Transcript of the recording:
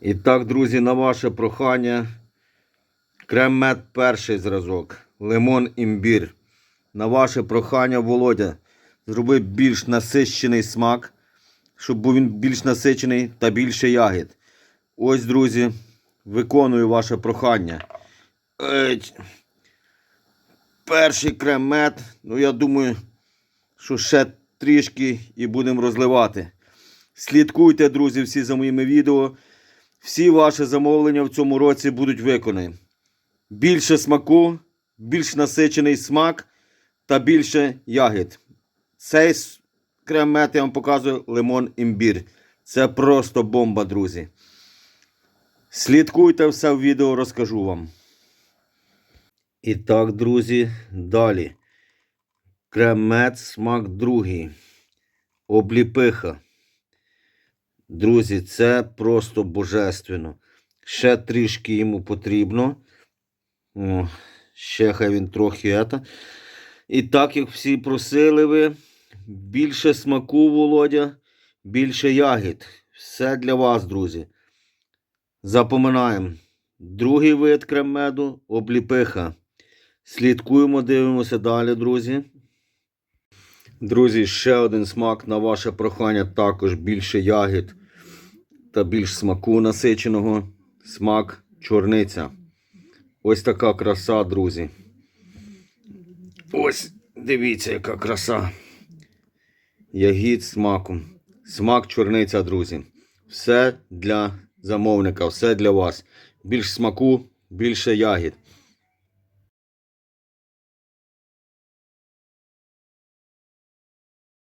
І так, друзі, на ваше прохання. Крем-мед перший зразок. Лимон імбір. На ваше прохання, Володя, зроби більш насичений смак, щоб був він більш насичений та більше ягід. Ось, друзі, виконую ваше прохання. Еть. Перший крем-мед. Ну, я думаю, що ще трішки і будемо розливати. Слідкуйте, друзі, всі за моїми відео. Всі ваші замовлення в цьому році будуть виконані. Більше смаку, більш насичений смак та більше ягід. Цей крем-мед я вам показую лимон імбір. Це просто бомба, друзі. Слідкуйте все в відео, розкажу вам. І так, друзі, далі. Крем-мед, смак другий. Обліпиха. Друзі, це просто божественно. Ще трішки йому потрібно. О, ще хай він трохи ета. І так, як всі просили ви, більше смаку, Володя, більше ягід. Все для вас, друзі. Запоминаємо. Другий вид крем-меду обліпиха. Слідкуємо, дивимося далі, друзі. Друзі, ще один смак на ваше прохання, також більше ягід та більш смаку насиченого. Смак чорниця. Ось така краса, друзі. Ось, дивіться, яка краса. Ягід з смаком. Смак чорниця, друзі. Все для замовника, все для вас. Більш смаку, більше ягід.